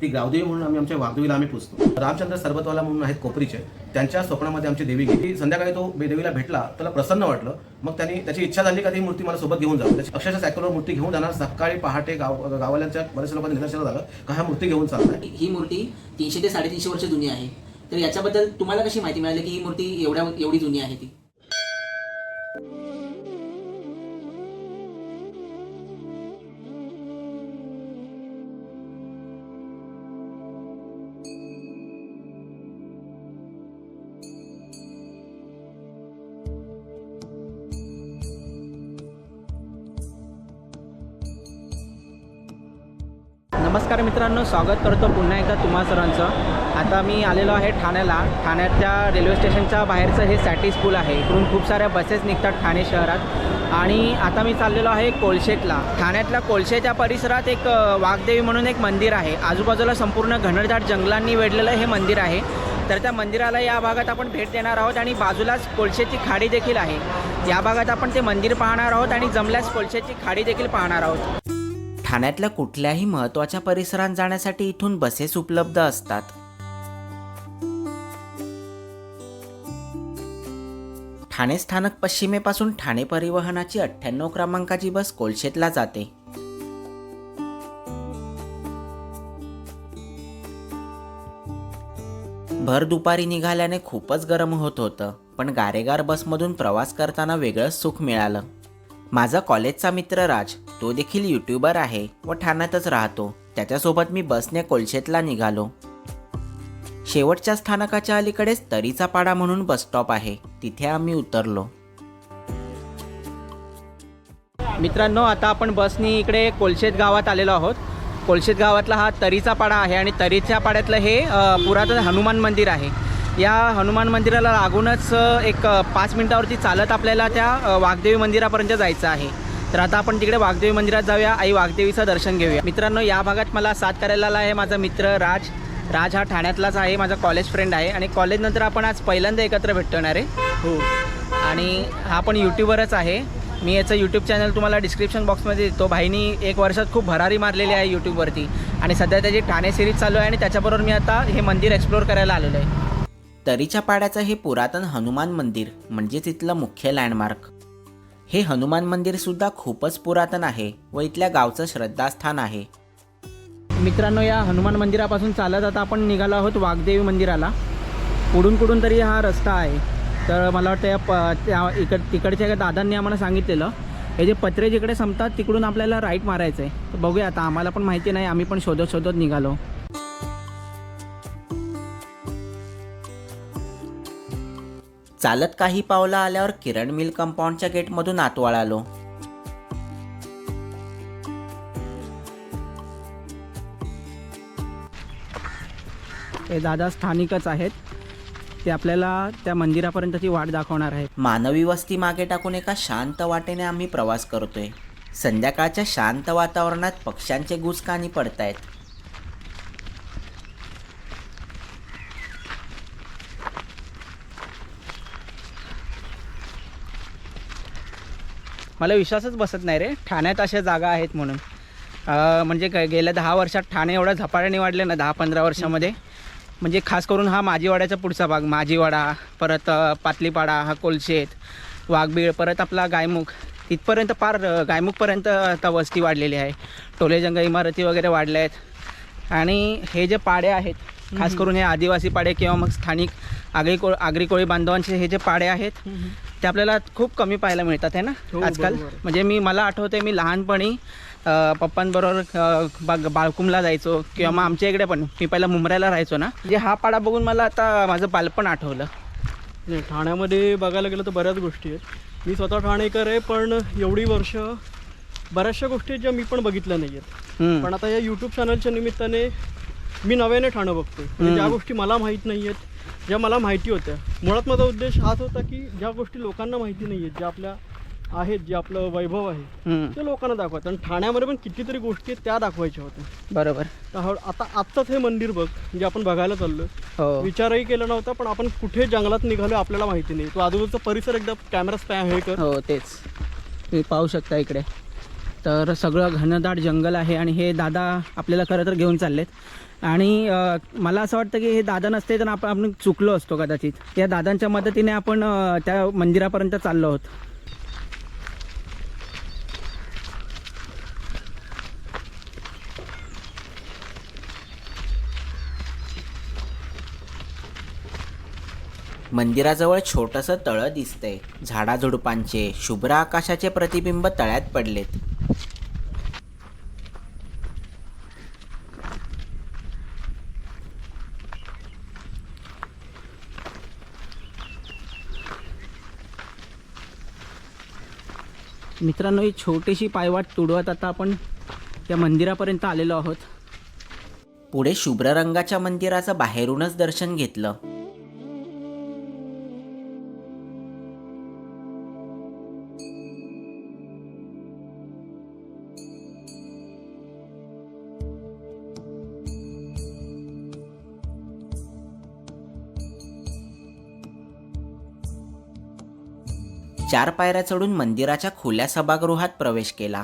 ती गावदेवी म्हणून आम्ही आमच्या वाघदेवीला आम्ही पुजतो. रामचंद्र सरबतवाला म्हणून आहेत कोपरीचे त्यांच्या स्वप्नामध्ये आमची देवी गेली. संध्याकाळी तो देवीला भेटला त्याला प्रसन्न वाटलं. मग त्यांनी त्याची इच्छा झाली का ती मूर्ती मला सोबत घेऊन जाऊ त्याची अक्षरशः सायकलवर मूर्ती घेऊन जाणार सकाळी पहाटे गाव गावाल्यांच्या बऱ्याच लोकांनी निदर्शनात झालं का ह्या मूर्ती घेऊन चाललाय ही मूर्ती तीनशे ते साडेतीनशे वर्ष जुनी आहे. तर याच्याबद्दल तुम्हाला कशी माहिती मिळाली की ही मूर्ती एवढ्या एवढी जुनी आहे ती? नमस्कार मित्रांनो स्वागत करतो पुन्हा एकदा तुम्हा सरांचं आता मी आलेलो आहे ठाण्याला. ठाण्याच्या रेल्वे स्टेशनच्या बाहेरचं हे सॅटी स्कूल आहे. इकडून खूप साऱ्या बसेस निघतात ठाणे शहरात. आणि आता मी चाललेलो आहे कोळशेतला. ठाण्यातल्या कोळशेच्या परिसरात एक वाघदेवी म्हणून एक मंदिर आहे. आजूबाजूला संपूर्ण घनदाट जंगलांनी वेढलेलं हे मंदिर आहे. तर त्या मंदिराला या भागात आपण भेट देणार आहोत आणि बाजूलाच कोळशेची खाडी देखील आहे. या भागात आपण ते मंदिर पाहणार आहोत आणि जमल्यास कोळशेची खाडी देखील पाहणार आहोत. ठाण्यातल्या कुठल्याही महत्त्वाच्या परिसरात जाण्यासाठी इथून बसेस उपलब्ध असतात. ठाणे स्थानक पश्चिमेपासून ठाणे परिवहनाची अठ्ठ्याण्णव क्रमांकाची बस कोलशेतला जाते. भर दुपारी निघाल्याने खूपच गरम होत होतं पण गारेगार बसमधून प्रवास करताना वेगळंच सुख मिळालं. माझा कॉलेजचा मित्र राज तो देखील यूट्यूबर आहे व ठाण्यातच राहतो. त्याच्यासोबत मी बसने कोलशेतला निघालो. शेवटच्या स्थानकाच्या अलीकडेच तरीचा पाडा म्हणून बस स्टॉप आहे. तिथे आम्ही उतरलो. मित्रांनो आता आपण बसनी इकडे कोलशेत गावात आलेलो आहोत. कोलशेत गावातला हा तरीचा पाडा आहे आणि तरीच्या पाड्यातलं हे पुरातन हनुमान मंदिर आहे. या हनुमान मंदिराला लागूनच एक पाच मिनिटावरती चालत आपल्याला त्या वाघदेवी मंदिरापर्यंत जायचं आहे. तर आता आपण तिकडे वाघदेवी मंदिरात जाऊया. आई वाघदेवीचं दर्शन घेऊया. मित्रांनो या भागात मला साथ करायला आला आहे माझा मित्र राज. राज हा ठाण्यातलाच आहे माझा कॉलेज फ्रेंड आहे आणि कॉलेजनंतर आपण आज पहिल्यांदा एकत्र भेटणार आहे हो. आणि हा पण यूट्यूबरच आहे. मी याचं यूट्यूब चॅनल तुम्हाला डिस्क्रिप्शन बॉक्समध्ये देतो. भाईनी एक वर्षात खूप भरारी मारलेली आहे यूट्यूबवरती आणि सध्या त्याची ठाणे सिरीज चालू आहे आणि त्याच्याबरोबर मी आता हे मंदिर एक्सप्लोअर करायला आलेलो आहे. तरीच्या पाड्याचं हे पुरातन हनुमान मंदिर म्हणजे तिथलं मुख्य लँडमार्क हे हनुमान मंदिर सुद्धा खूपच पुरातन आहे व इथल्या गावचं श्रद्धास्थान आहे. मित्रांनो या हनुमान मंदिरापासून चालत आता आपण निघालो आहोत वाघदेवी मंदिराला. कुठून कुठून तरी हा रस्ता आहे. तर मला वाटतं या प त्या इकड तिकडच्या एका दादांनी आम्हाला सांगितलेलं हे जे पत्रे जिकडे संपतात तिकडून आपल्याला राईट मारायचं आहे तर बघूया आता आम्हाला पण माहिती नाही आम्ही पण शोधत शोधत निघालो. चालत काही पावलं आल्यावर किरण मिल कंपाऊंडच्या गेटमधून आत वळालो हे दादा स्थानिकच आहेत. ते आपल्याला त्या मंदिरापर्यंतची वाट दाखवणार आहेत. मानवी वस्ती मागे टाकून एका शांत वाटेने आम्ही प्रवास करतोय. संध्याकाळच्या शांत वातावरणात पक्ष्यांचे गुसकानी पडतायत. मला विश्वासच बसत नाही रे. ठाण्यात अशा जागा आहेत म्हणून. म्हणजे काय गेल्या दहा वर्षात ठाणे एवढा झपाट्याने वाढले ना दहा पंधरा वर्षामध्ये. म्हणजे खास करून हा माझीवाड्याचा पुढचा भाग माझीवाडा परत पातलीपाडा हा कोलशेत वाघबीळ परत आपला गायमुख. इथपर्यंत पार गायमुखपर्यंत आता वस्ती वाढलेली आहे. टोलेजंग इमारती वगैरे वाढल्या आहेत. आणि हे जे पाडे आहेत खास करून हे आदिवासी पाडे किंवा मग स्थानिक आगरी को आगरी कोळी बांधवांचे हे जे पाडे आहेत ते आपल्याला खूप कमी पाहायला मिळतात आहे ना? आजकाल. म्हणजे मी मला आठवते मी लहानपणी पप्पांबरोबर बाग बाळकुमला जायचो किंवा मग आमच्या इकडे पण. मी पहिला मुंबऱ्याला राहायचो ना. म्हणजे हा पाडा बघून मला आता माझं बालपण आठवलं. नाही ठाण्यामध्ये बघायला गेलं तर बऱ्याच गोष्टी आहेत. मी स्वतः ठाणेकर आहे पण एवढी वर्ष बऱ्याचशा गोष्टी आहेत ज्या मी पण बघितल्या नाही आहेत. पण आता या यूट्यूब चॅनलच्या निमित्ताने मी नव्याने ठाणं बघतोय. म्हणजे ज्या गोष्टी मला माहीत नाही आहेत ज्या मला माहिती होत्या. मुळात माझा उद्देश हाच होता की ज्या गोष्टी लोकांना माहिती नाही आहेत ज्या आपल्या आहेत जे आपलं वैभव आहे. ते लोकांना दाखवायचं. आणि ठाण्यामध्ये पण कितीतरी गोष्टी आहेत त्या दाखवायच्या होत्या. बरोबर. आता आत्ताच हे मंदिर बघ जे आपण बघायला चाललो हो. विचारही केला नव्हता पण आपण कुठे जंगलात निघालो आपल्याला माहिती नाही. तो आजूबाजूचा परिसर एकदा कॅमेरा स्पॅ हे कर. हो तेच. तुम्ही पाहू शकता इकडे. तर सगळं घनदाट जंगल आहे आणि हे दादा आपल्याला खरं तर घेऊन चाललेत. आणि मला असं वाटतं की हे दादा नसते तर आपण आपण चुकलो असतो कदाचित. या दादांच्या मदतीने आपण त्या मंदिरापर्यंत चाललो आहोत. मंदिराजवळ छोटंसं तळं दिसतंय. झाडाझुडपांचे शुभ्र आकाशाचे प्रतिबिंब तळ्यात पडलेत. मित्रांनो ही छोटीशी पायवाट तुडवत आता आपण या मंदिरापर्यंत आलेलो आहोत. पुढे शुभ्र रंगाच्या मंदिराचं बाहेरूनच दर्शन घेतलं. चार पायऱ्या चढून मंदिराच्या खुल्या सभागृहात प्रवेश केला.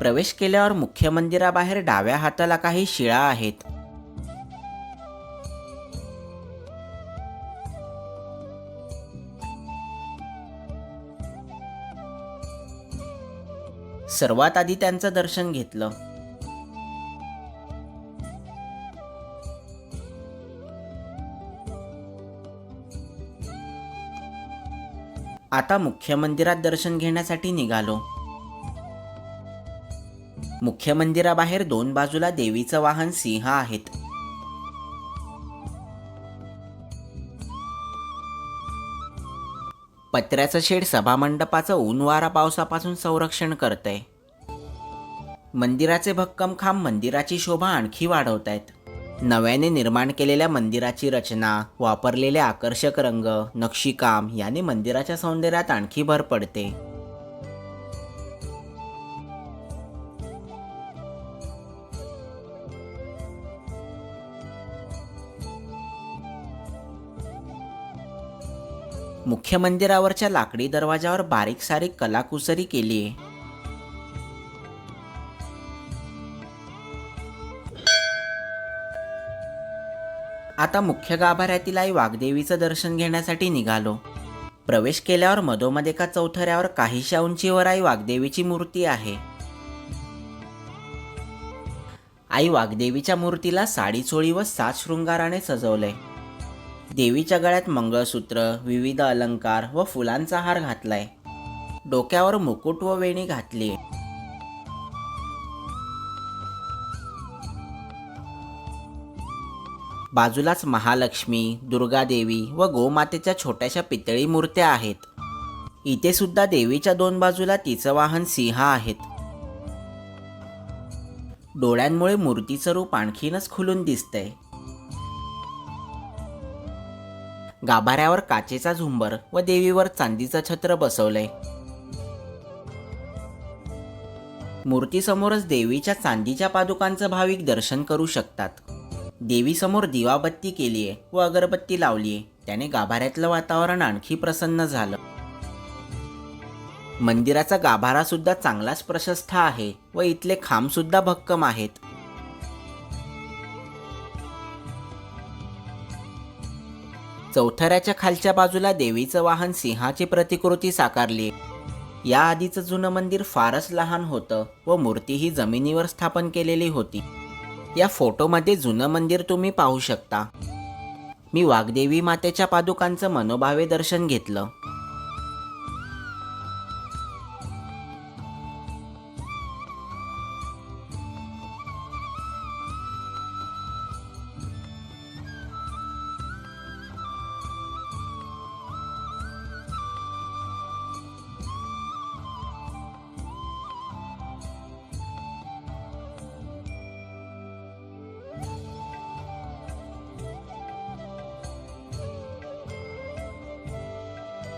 प्रवेश केल्यावर मुख्य मंदिराबाहेर डाव्या हाताला काही शिळा आहेत. सर्वात आधी त्यांचं दर्शन घेतलं. आता मुख्य मंदिरात दर्शन घेण्यासाठी निघालो. मुख्य मंदिराबाहेर दोन बाजूला देवीचं वाहन सिंह आहेत. पत्र्याचं शेड सभामंडपाचं ऊन वारा पावसापासून संरक्षण करतंय. मंदिराचे भक्कम खांब मंदिराची शोभा आणखी वाढवत आहेत नव्याने निर्माण केलेल्या मंदिराची रचना वापरलेले आकर्षक रंग नक्षीकाम याने मंदिराच्या सौंदर्यात आणखी भर पडते. मुख्य मंदिरावरच्या लाकडी दरवाजावर बारीक सारीक कलाकुसरी केली आहे आता मुख्य गाभाऱ्यातील आई वाघदेवीचं दर्शन घेण्यासाठी निघालो. प्रवेश केल्यावर मधोमध एका चौथऱ्यावर काहीशा उंचीवर आई वाघदेवीची मूर्ती आहे. आई वाघदेवीच्या मूर्तीला साडी चोळी व सात शृंगाराने सजवलंय देवीच्या गळ्यात मंगळसूत्र विविध अलंकार व फुलांचा हार घातलाय. डोक्यावर मुकुट व वेणी घातली बाजूलाच महालक्ष्मी दुर्गादेवी व गोमातेच्या छोट्याशा पितळी मूर्त्या आहेत. इथे सुद्धा देवीच्या दोन बाजूला तिचं वाहन सिंह आहेत. डोळ्यांमुळे मूर्तीचं रूप आणखीनच खुलून दिसतंय. गाभाऱ्यावर काचेचा झुंबर व देवीवर चांदीचं छत्र बसवलंय. मूर्तीसमोरच देवीच्या चांदीच्या पादुकांचं भाविक दर्शन करू शकतात. देवीसमोर दिवाबत्ती केलीये व अगरबत्ती लावलीये. त्याने गाभाऱ्यातलं वातावरण आणखी प्रसन्न झालं. मंदिराचा गाभारा सुद्धा चांगलाच प्रशस्त आहे व इथले खांब सुद्धा भक्कम आहेत. चौथऱ्याच्या खालच्या बाजूला देवीचं वाहन सिंहाची प्रतिकृती साकारली या आधीचं जुनं मंदिर फारच लहान होतं व मूर्ती ही जमिनीवर स्थापन केलेली होती. या फोटोमध्ये जुनं मंदिर तुम्ही पाहू शकता. मी वाघदेवी मातेच्या पादुकांचं मनोभावे दर्शन घेतलं.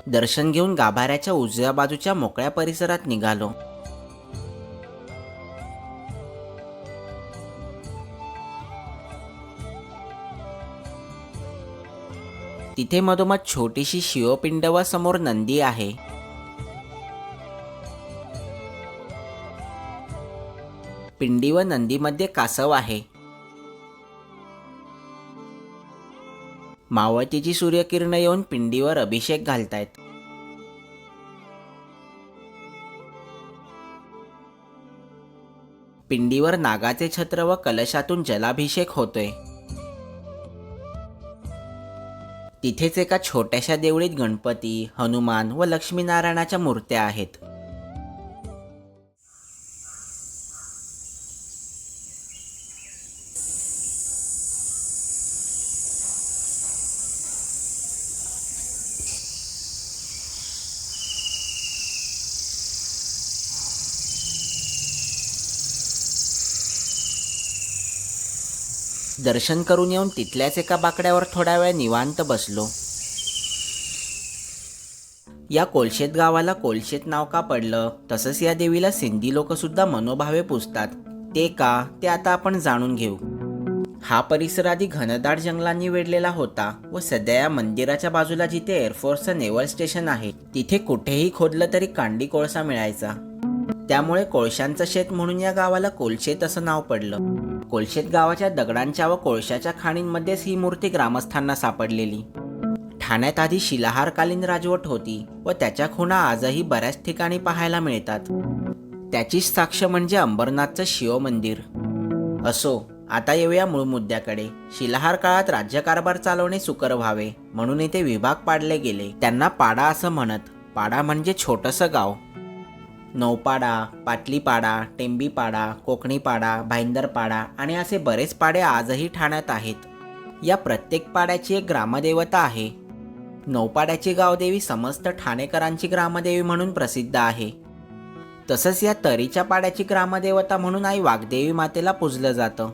दर्शन घेऊन गाभाऱ्याच्या उजव्या बाजूच्या मोकळ्या परिसरात निघालो. तिथे मधोमध छोटीशी शिवपिंड व समोर नंदी आहे. पिंडी व नंदीमध्ये कासव आहे. मावळतीची सूर्यकिरणं येऊन पिंडीवर अभिषेक घालतायत. पिंडीवर नागाचे छत्र व कलशातून जलाभिषेक होतोय. तिथेच एका छोट्याशा देवळीत गणपती हनुमान व लक्ष्मीनारायणाच्या मूर्त्या आहेत. दर्शन करून येऊन तिथल्याच एका बाकड्यावर थोडा वेळ निवांत बसलो. या कोलशेत गावाला कोलशेत नाव का पडलं? तसंच या देवीला सिंधी लोकसुद्धा मनोभावे पुजतात. ते का? ते आता आपण जाणून घेऊ. हा परिसर आधी घनदाट जंगलांनी वेढलेला होता व सध्या या मंदिराच्या बाजूला जिथे एअरफोर्सचं नेव्हल स्टेशन आहे तिथे कुठेही खोदलं तरी कांडी कोळसा मिळायचा. त्यामुळे कोळशांचं शेत म्हणून या गावाला कोलशेत असं नाव पडलं. कोलशेत गावाच्या दगडांच्या व कोळशाच्या खाणींमध्येच ही मूर्ती ग्रामस्थांना सापडलेली. ठाण्यात आधी शिलाहारकालीन राजवट होती व त्याच्या खुणा आजही बऱ्याच ठिकाणी पाहायला मिळतात. त्याचीच साक्ष म्हणजे अंबरनाथचं शिव मंदिर असो आता येऊया मूळ मुद्द्याकडे. शिलाहार काळात राज्यकारभार चालवणे सुकर व्हावे म्हणून येथे विभाग पाडले गेले. त्यांना पाडा असं म्हणत पाडा म्हणजे छोटंसं गाव. नौपाडा पाटलीपाडा टेंबीपाडा कोकणीपाडा भाईंदरपाडा आणि असे बरेच पाडे आजही ठाण्यात आहेत. या प्रत्येक पाड्याची एक ग्रामदेवता आहे. नौपाड्याची गावदेवी समस्त ठाणेकरांची ग्रामदेवी म्हणून प्रसिद्ध आहे. तसंच या तरीच्या पाड्याची ग्रामदेवता म्हणून आई वाघदेवी मातेला पूजलं जातं.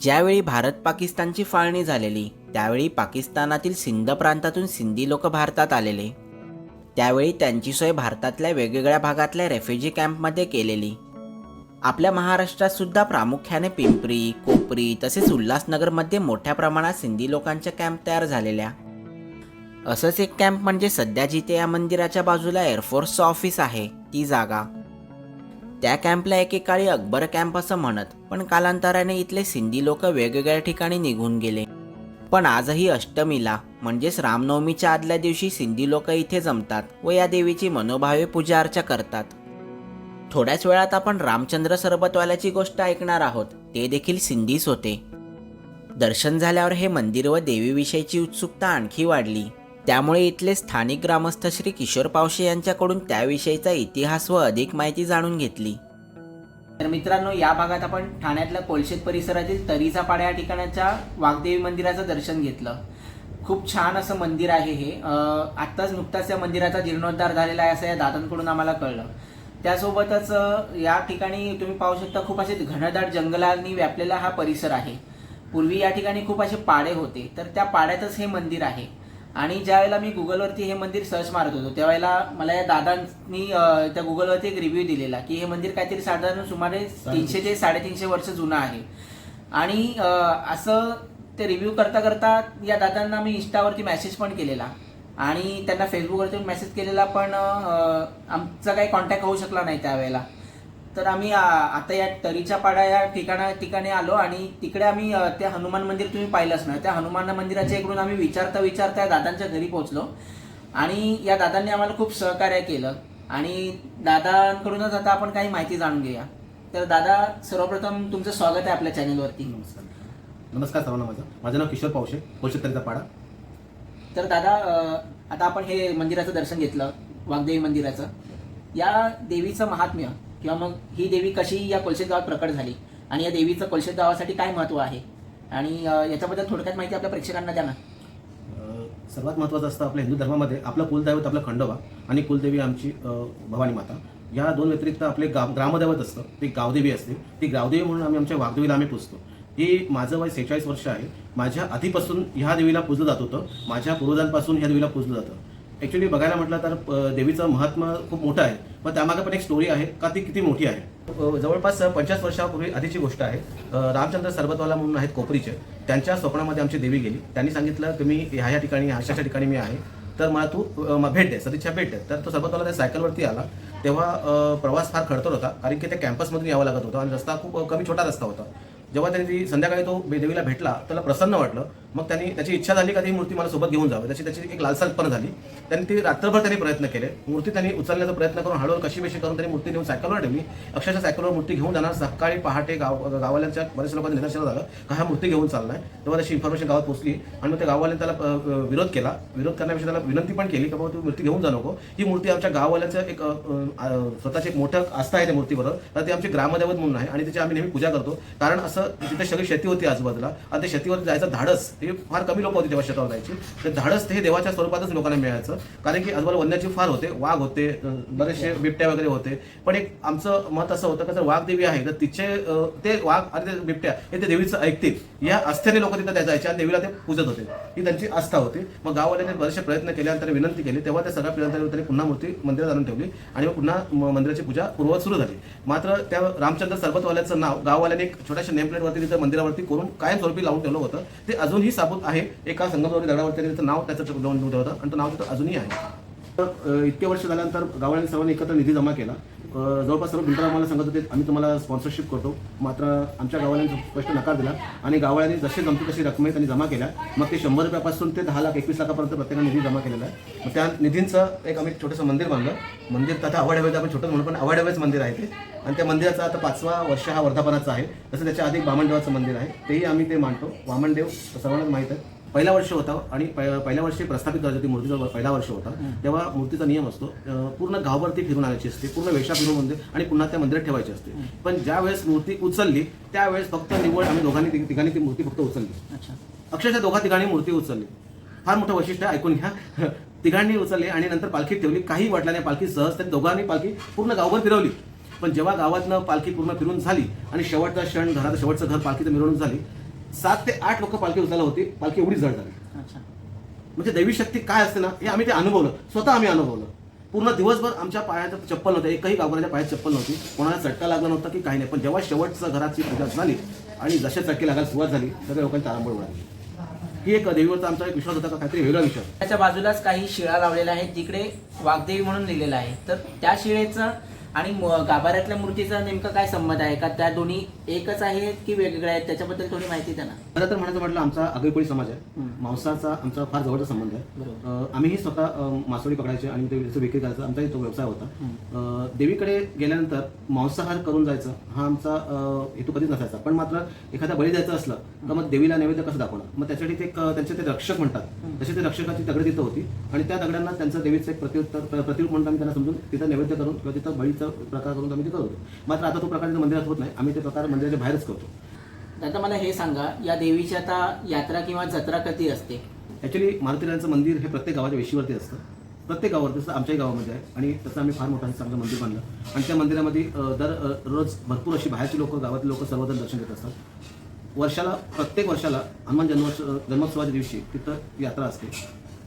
ज्यावेळी भारत पाकिस्तानची फाळणी झालेली त्यावेळी पाकिस्तानातील सिंध प्रांतातून सिंधी लोक भारतात आलेले. त्यावेळी त्यांची सोय भारतातल्या वेगवेगळ्या भागातल्या रेफ्युजी कॅम्पमध्ये केलेली. आपल्या महाराष्ट्रात सुद्धा प्रामुख्याने पिंपरी कोपरी तसेच उल्हासनगरमध्ये मोठ्या प्रमाणात सिंधी लोकांच्या कॅम्प तयार झालेल्या. असंच एक कॅम्प म्हणजे सध्या जिथे या मंदिराच्या बाजूला एअरफोर्सचं ऑफिस आहे ती जागा. त्या कॅम्पला एकेकाळी अकबर कॅम्प असं म्हणत पण कालांतराने इथले सिंधी लोक वेगवेगळ्या ठिकाणी निघून गेले. पण आजही अष्टमीला म्हणजेच रामनवमीच्या आदल्या दिवशी सिंधी लोक इथे जमतात व या देवीची मनोभावे पूजा अर्चा करतात. थोड्याच वेळात आपण रामचंद्र सरबतवाल्याची गोष्ट ऐकणार आहोत ते देखील सिंधीच होते. दर्शन झाल्यावर हे मंदिर व देवीविषयीची उत्सुकता आणखी वाढली. त्यामुळे इथले स्थानिक ग्रामस्थ श्री किशोर पावशे यांच्याकडून त्याविषयीचा इतिहास व अधिक माहिती जाणून घेतली. तर मित्रांनो या भागात आपण ठाण्यातल्या कोलशेत परिसरातील तरीचा पाडा या ठिकाणाच्या वाघदेवी मंदिराचं दर्शन घेतलं. खूप छान असं मंदिर आहे हे. आत्ताच नुकताच या मंदिराचा जीर्णोद्धार झालेला आहे असं या दादांकडून आम्हाला कळलं. त्यासोबतच या ठिकाणी तुम्ही पाहू शकता खूप असे घनदाट जंगलांनी व्यापलेला हा परिसर आहे. पूर्वी या ठिकाणी खूप असे पाडे होते. तर त्या पाड्यातच हे मंदिर आहे. आणि ज्या वेळेला मी गुगलवरती हे मंदिर सर्च मारत होतो त्यावेळेला मला या दादांनी त्या गुगलवरती एक रिव्ह्यू दिलेला की हे मंदिर काहीतरी साधारण सुमारे तीनशे ते साडेतीनशे वर्ष जुनं आहे. आणि असं ते रिव्ह्यू करता करता या दादांना मी इंस्टावरती मेसेज पण केलेला. आणि त्यांना फेसबुकवरती मेसेज केलेला पण आमचा काही कॉन्टॅक्ट होऊ शकला नाही त्यावेळेला तर आम्ही आता या तरीच्या पाडा या ठिकाणा ठिकाणी आलो आणि तिकडे आम्ही ते हनुमान मंदिर तुम्ही पाहिलंच ना त्या हनुमान मंदिराच्या इकडून आम्ही विचारता विचारता या दादांच्या घरी पोहोचलो. आणि या दादांनी आम्हाला खूप सहकार्य केलं. आणि दादांकडूनच आता आपण काही माहिती जाणून घेऊया. तर दादा सर्वप्रथम तुमचं स्वागत आहे आपल्या चॅनलवरती. नमस्कार नमस्कार सर्वांना माझं. माझं नाव किशोर पावशे कोलशेतकरीचा पाडा. तर दादा आता आपण हे मंदिराचं दर्शन घेतलं वाघदेवी मंदिराचं. या देवीचं महात्म्य किंवा मग ही देवी कशी या कोलशेत गावात प्रकट झाली? आणि या देवीचं कोलशेत गावासाठी काय महत्त्व आहे? आणि याच्याबद्दल थोडक्यात माहिती आपल्या प्रेक्षकांना द्या ना. सर्वात महत्त्वाचं असतं आपल्या हिंदू धर्मामध्ये आपलं कुलदैवत आपलं खंडोबा आणि कुलदेवी आमची भवानी माता. या दोन व्यतिरिक्त आपले गाव ग्रामदैवत असतं. ती गावदेवी असते. ती गावदेवी म्हणून आम्ही आमच्या वाघदेवीला आम्ही पुजतो. ही माझं वय सेहेचाळीस वर्ष आहे. माझ्या आधीपासून ह्या देवीला पूजलं जात होतं. माझ्या पूर्वजांपासून ह्या देवीला पूजलं जातं. ॲक्च्युली बघायला म्हटलं तर देवीचं महात्मा खूप मोठं आहे. पण त्यामागे पण एक स्टोरी आहे का ती किती मोठी आहे? जवळपास पंचाळीस वर्षापूर्वी आधीची गोष्ट आहे. रामचंद्र सरबतवाला म्हणून आहेत कोपरीचे. त्यांच्या स्वप्नामध्ये आमची देवी गेली. त्यांनी सांगितलं की मी ह्या ह्या ठिकाणी अशाच्या ठिकाणी मी आहे. तर मला तू भेट दे सदिच्छा भेट दे. तर तो सरबतवाला त्या सायकलवरती आला. तेव्हा प्रवास फार खडतर होता कारण की त्या कॅम्पसमधून यावं लागत होतं आणि रस्ता खूप कमी छोटा रस्ता होता. जेव्हा त्यांनी ती संध्याकाळी तो देवीला भेटला त्याला प्रसन्न वाटलं. मग त्यांनी त्याची इच्छा झाली का ती मूर्ती मला सोबत घेऊन जावं? त्याची त्याची एक लालसालपण झाली. त्यांनी ती रात्रभर त्यांनी प्रयत्न केले. मूर्ती त्यांनी उचलण्याचा प्रयत्न करून हळूहळू कशी बेशी करून त्यांनी मूर्ती नेऊन सायकलवर ठेवली. अक्षरशः सायकलवर मूर्ती घेऊन जाणार सकाळी पहाटे गाव गावाल्यांच्या बऱ्याच लोकांनी निदर्शन झालं का हा मूर्ती घेऊन चाललाय. तेव्हा त्याची इन्फॉर्मेशन गावात पोहोचली आणि मग त्या गाववाल्यांनी त्याला विरोध केला. विरोध करण्यापेक्षा त्याला विनंती पण केली की बाबा तू मूर्ती घेऊन जा नको. ही मूर्ती आमच्या गाववाल्याचं एक स्वतःची एक मोठं आस्था आहे त्या मूर्तीबरोबर. तर ती आमची ग्रामदैवत म्हणून आहे आणि तिची आम्ही नेहमी पूजा करतो. कारण असं तिथे सगळी शेती होती आजूबाजूला आणि त्या शेतीवर जायचं धाडस. हे फार कमी लोक होते तेव्हा शेतावर जायची. ते धाडस हे देवाच्या स्वरूपातच लोकांना मिळायचं. कारण की आजूबाजूला वन्यजीव फार होते वाघ होते बरेचसे बिबट्या वगैरे होते. पण एक आमचं मत असं होतं का जर वाघ देवी आहे तर तिचे ते वाघ आणि ते बिबट्या हे ते देवीचं ऐकतील. या आस्थेने लोक तिथे त्या जायचे आणि देवीला ते पूजत होते. ही त्यांची आस्था होती. मग गाववाल्याने बरेचसे प्रयत्न केले आणि त्यांनी विनंती केली. तेव्हा त्या सगळ्या प्रयत्नांनी त्यांनी पुन्हा मूर्ती मंदिरात आणून ठेवली आणि मग पुन्हा मंदिराची पूजा पूर्ववत सुरू झाली. मात्र त्या रामचंद्र सरबतवाल्याचं नाव गाववाल्याने एक छोट्याशा नेम प्लेटवरती तिथं मंदिरावरती करून कायमस्वरूपी लावून ठेवलं होतं. ते अजूनही साबूत आहे. एका संगमरवरी दगडावरती त्याचं नाव त्याचं लावून होतं. आणि तो नाव तिथं अजूनही आहे. तर इतके वर्ष झाल्यानंतर गावाने सर्वांनी एकत्र निधी जमा केला. जवळपास सर्व बिल्डर आम्हाला सांगत होते आम्ही तुम्हाला स्पॉन्सरशिप करतो. मात्र आमच्या गावाने स्पष्ट नकार दिला आणि गावाळ्यांनी जसे जमते तशी रकमे त्यांनी जमा केल्या. मग ते शंभर रुपयापासून ते दहा लाख एकवीस लाखापर्यंत प्रत्येकाने निधी जमा केलेला आहे. मग त्या निधींचं एक आम्ही छोटंसं मंदिर बांधलं. मंदिर तथा आता अवाढव्याचं आपण छोटं म्हणून पण अवाढव्याचं मंदिर आहे ते. आणि त्या मंदिराचा आता पाचवा वर्ष हा वर्धापनाचा आहे. तसं त्याच्या आधी वामनदेवाचं मंदिर आहे. तेही आम्ही ते मानतो. वामनदेव सर्वांनाच माहीत आहे. पहिला वर्ष होता आणि पहि- पहिल्या वर्षी प्रस्थापित करायची होती मूर्तीचा पहिला वर्ष होता. तेव्हा मूर्तीचा नियम असतो पूर्ण गावभरती फिरून आणायची असते पूर्ण वेशा फिरून म्हणजे आणि पुन्हा त्या मंदिरात ठेवायची असते. पण ज्या वेळेस मूर्ती उचलली त्यावेळेस फक्त निवड आम्ही दोघांनी तिघांनी ती मूर्ती फक्त उचलली. अक्षरशः दोघा तिघांनी मूर्ती उचलली. फार मोठं वैशिष्ट्य ऐकून घ्या. तिघांनी उचलली आणि नंतर पालखीत ठेवली. काही वाटलं नाही पालखी सहज त्या दोघांनी पालखी पूर्ण गावभर फिरवली. पण जेव्हा गावातनं पालखी पूर्ण फिरून झाली आणि शेवटचा क्षण घरात शेवटचं घर पालखीचं मिरवणूक झाली सात ते आठ लोक पालखी उचलायला होती. पालखी एवढी जड झाली. अच्छा. म्हणजे दैवी शक्ती काय असते ना हे आम्ही ते अनुभवलं. स्वतः आम्ही अनुभवलं. पूर्ण दिवसभर आमच्या पायात चप्पल नव्हतं. एकही गावकऱ्याच्या पायात चप्पल नव्हती. कोणाला चटका लागला नव्हता की काही नाही. पण जेव्हा शेवटचं घराची पूजा झाली आणि जशा चटके लागायला सुरुवात झाली सगळ्या लोकांची तारांबळ उडाली. ही एक देवीवरचा आमचा एक विश्वास होता का काहीतरी वेगळा विश्वास त्याच्या बाजूलाच काही शिळा लावलेल्या आहेत. तिकडे वाघदेवी म्हणून लिहिलेलं आहे. तर त्या शिळेचं आणि गाभाऱ्यातल्या मूर्तीचा नेमका काय संबंध आहे? का त्या दोन्ही एकच आहेत की वेगवेगळ्या आहेत? त्याच्याबद्दल थोडी माहिती द्या ना. खरं तर म्हणायचं म्हटलं आमचा आगळीकोळी समाज आहे. मांसाचा आमचा फार जवळचा संबंध आहे. आम्हीही स्वतः मासोळी पकडायचे आणि ते विक्री करायचा. आमचाही तो व्यवसाय होता. देवीकडे गेल्यानंतर मांसाहार करून जायचं हा आमचा हेतू कधीच नसायचा. पण मात्र एखादा बळी द्यायचं असलं तर मग देवीला नैवेद्य कसं दाखवणार? मग त्यासाठी ते त्यांचे ते रक्षक म्हणतात. तसे ते रक्षकाची दगड तिथं होती. आणि त्या दगडांना त्यांचं देवीचं एक प्रत्युत्तर प्र- प्रतिरूप म्हणून आम्ही त्यांना समजून तिथं नैवेद्य करून किंवा तिथं बळीचा प्रकार करून आम्ही ते करत मात्र आता तो प्रकार मंदिरात होत नाही. आम्ही ते प्रकार मंदिराच्या बाहेरच करतो. दादा मला हे सांगा या देवीची आता यात्रा किंवा जत्रा कधी असते? ॲक्च्युली मारुतीरायांचं मंदिर हे प्रत्येक गावाच्या वेशीवरती असतं. प्रत्येक गावावरती जसं आमच्याही गावामध्ये आहे. आणि तसं आम्ही फार मोठं चांगलं मंदिर बांधलं. आणि त्या मंदिरामध्ये दर रोज भरपूर अशी बाहेरची लोक गावातले लोक सर्वजण दर्शन घेत असतात. वर्षाला प्रत्येक वर्षाला हनुमान जन्मोत्सव जन्मोत्सवाच्या दिवशी तिथं यात्रा असते.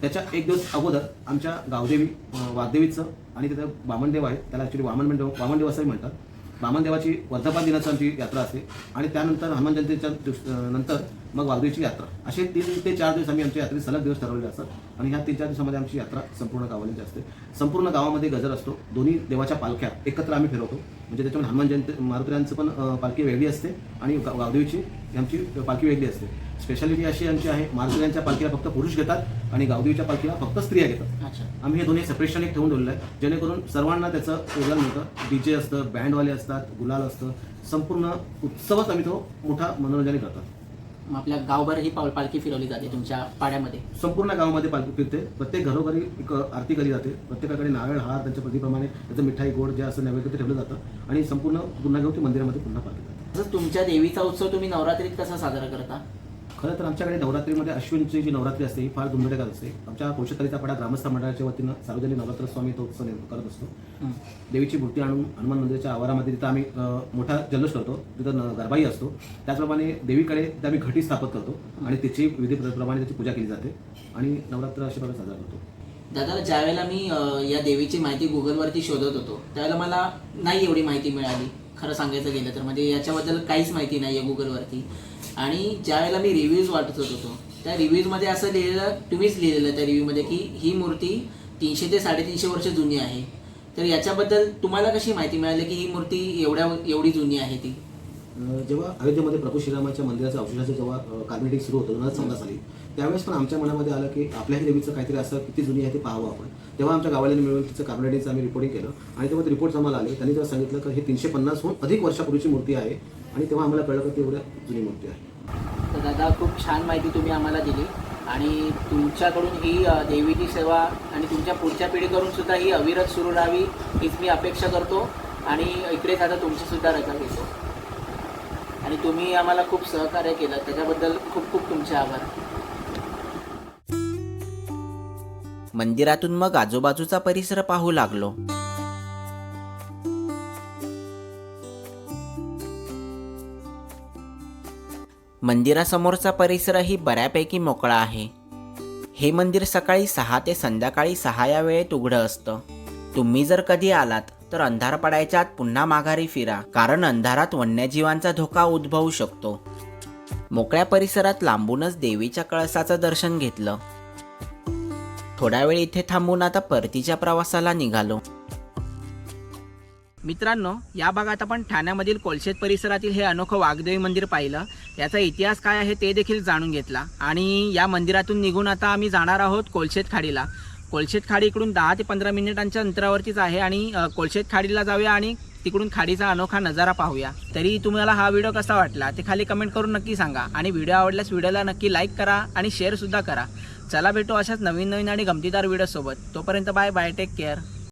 त्याच्या एक दिवस अगोदर आमच्या गावदेवी वाघदेवीचं आणि तिथं वामनदेव आहे त्याला ॲक्च्युली वामनदेव वामनदेव असंही म्हणतात. वामनदेवाची वर्धापन दिनाची आमची यात्रा असते. आणि त्यानंतर हनुमान जयंतीच्या दिवस नंतर मग वाघदेवीची यात्रा. असे तीन ते चार दिवस आम्ही आमच्या यात्रेत सलग दिवस ठरवलेले असतात. आणि ह्या तीन चार दिवसामध्ये आमची यात्रा संपूर्ण गावांची असते संपूर्ण गावामध्ये गजर असतो. दोन्ही देवाच्या पालख्या एकत्र आम्ही फिरवतो. म्हणजे त्याच्यामध्ये हनुमान जयंती मारुतऱ्यांचं पण पालखी वेगळी असते आणि वाघदेवीची आमची पालखी वेगळी असते. स्पेशालिटी अशी आमची आहे मारुतीरांच्या पालखीला फक्त पुरुष घेतात आणि गावदेवीच्या पालखीला फक्त स्त्रिया घेतात. अच्छा. आम्ही हे दोन्ही सेपरेशन एक ठेवून ठेवलेलं आहे. जेणेकरून सर्वांना त्याचं योगदान मिळतं. डीजे असतं बँडवाले असतात गुलाल असतं. संपूर्ण उत्सवच आम्ही तो मोठा मनोरंजन करतात मग आपल्या गावभर ही पाल- पालखी फिरवली जाते तुमच्या पाड्यामध्ये? संपूर्ण गावामध्ये पालखी फिरते. प्रत्येक घरोघरी एक आरती केली जाते. प्रत्येकाकडे नारळ हार त्यांच्या प्रतिप्रमाणे त्याचं मिठाई गोड जे असं नैवेद्य ते ठेवलं जातं. आणि संपूर्ण पुन्हा घेऊन ती मंदिरामध्ये पुन्हा पालखी जाते तुमच्या देवीचा उत्सव तुम्ही नवरात्रीत कसा साजरा करता? खरं तर आमच्याकडे नवरात्रीमध्ये अश्विनची जी नवरात्री असते ही फार धुमधडाक्यात असते. आमच्या कोशतरीचा पाडा ग्रामस्थ मंडळाच्या वतीनं सार्वजनिक नवरात्र स्वामी तो उत्सव करत असतो. देवीची मूर्ती आणून हनुमान मंदिराच्या आवारामध्ये तिथं आम्ही मोठा जल्लोष करतो. तिथं गरबाई असतो. त्याचप्रमाणे देवीकडे तिथं आम्ही घटी स्थापत करतो आणि तिची विधीप्रमाणे त्याची पूजा केली जाते आणि नवरात्र अशा प्रकारे साजरा करतो. दादा ज्या वेळेला मी या देवीची माहिती गुगलवरती शोधत होतो त्यावेळेला मला नाही एवढी माहिती मिळाली. खरं सांगायचं गेलं तर. म्हणजे याच्याबद्दल काहीच माहिती नाही आहे गुगलवरती आणि ज्या वेळेला मी रिव्ह्यूज वाटत होतो त्या रिव्ह्यूजमध्ये असं लिहिलेलं तुम्हीच लिहिलेलं त्या रिव्ह्यूमध्ये की ही मूर्ती तीनशे ते साडेतीनशे वर्ष जुनी आहे. तर याच्याबद्दल तुम्हाला कशी माहिती मिळाली की ही मूर्ती एवढ्या एवढी जुनी आहे ती? जेव्हा अयोध्येमध्ये प्रभू श्रीरामाच्या मंदिराच्या अवशेषाचं जेव्हा कार्बेटिंग सुरू होतं दोन हजार चौदा साली त्यावेळेस पण आमच्या मनामध्ये आलं की आपल्याही देवीचं काहीतरी असं किती जुनी आहे ते पाहावं आपण. तेव्हा आमच्या गावाल्यांनी मिळून तिचं कार्बोनेटिंगचं आम्ही रिपोर्टिंग केलं आणि तेव्हा ते रिपोर्ट आम्हाला आले. त्यांनी तेव्हा सांगितलं की हे तीनशे पन्नासहून अधिक वर्षापूर्वीची मूर्ती आहे आणि तेव्हा आम्हाला कळलं की ती एवढ्या जुनी मूर्ती आहे. तर दादा खूप छान माहिती तुम्ही आम्हाला दिली आणि तुमच्याकडून ही देवीची सेवा आणि तुमच्या पुढच्या पिढीकडून सुद्धा ही अविरत सुरू राहावी हीच मी अपेक्षा करतो आणि इकडेच आता तुमची सुद्धा रजा घेतो. आणि तुम्ही आम्हाला खूप सहकार्य केलं. त्याच्याबद्दल खूप खूप तुमचे आभार. मंदिरातून मग आजूबाजूचा परिसर पाहू लागलो. मंदिरासमोरचा परिसरही बऱ्यापैकी मोकळा आहे. हे मंदिर सकाळी सहा ते संध्याकाळी सहा या वेळेत उघडं असतं. तुम्ही जर कधी आलात तर अंधार पडायच्या आत पुन्हा माघारी फिरा कारण अंधारात वन्यजीवांचा धोका उद्भवू शकतो. मोकळ्या परिसरात लांबूनच देवीच्या कळसाचं दर्शन घेतलं. थोडा वेळ इथे थांबून आता परतीच्या प्रवासाला निघालो. मित्रांनो या भागात आपण ठाण्यामधील कोलशेत परिसरातील हे अनोखं वाघदेवी मंदिर पाहिलं. याचा इतिहास काय आहे ते देखील जाणून घेतला. आणि या मंदिरातून निघून आता आम्ही जाणार आहोत कोलशेत खाडीला. कोलशेत खाडी इकडून दहा ते पंधरा मिनिटांच्या अंतरावरतीच आहे आणि कोलशेत खाडीला जाऊया आणि तिकडून खाडीचा अनोखा नजारा पाहूया. तरी तुम्हाला हा व्हिडिओ कसा वाटला ते खाली कमेंट करून नक्की सांगा. आणि व्हिडिओ आवडल्यास व्हिडिओला नक्की लाईक करा आणि शेअरसुद्धा करा. चला भेटू अशाच नवीन नवीन आणि गमतीदार व्हिडिओसोबत तोपर्यंत बाय बाय टेक केअर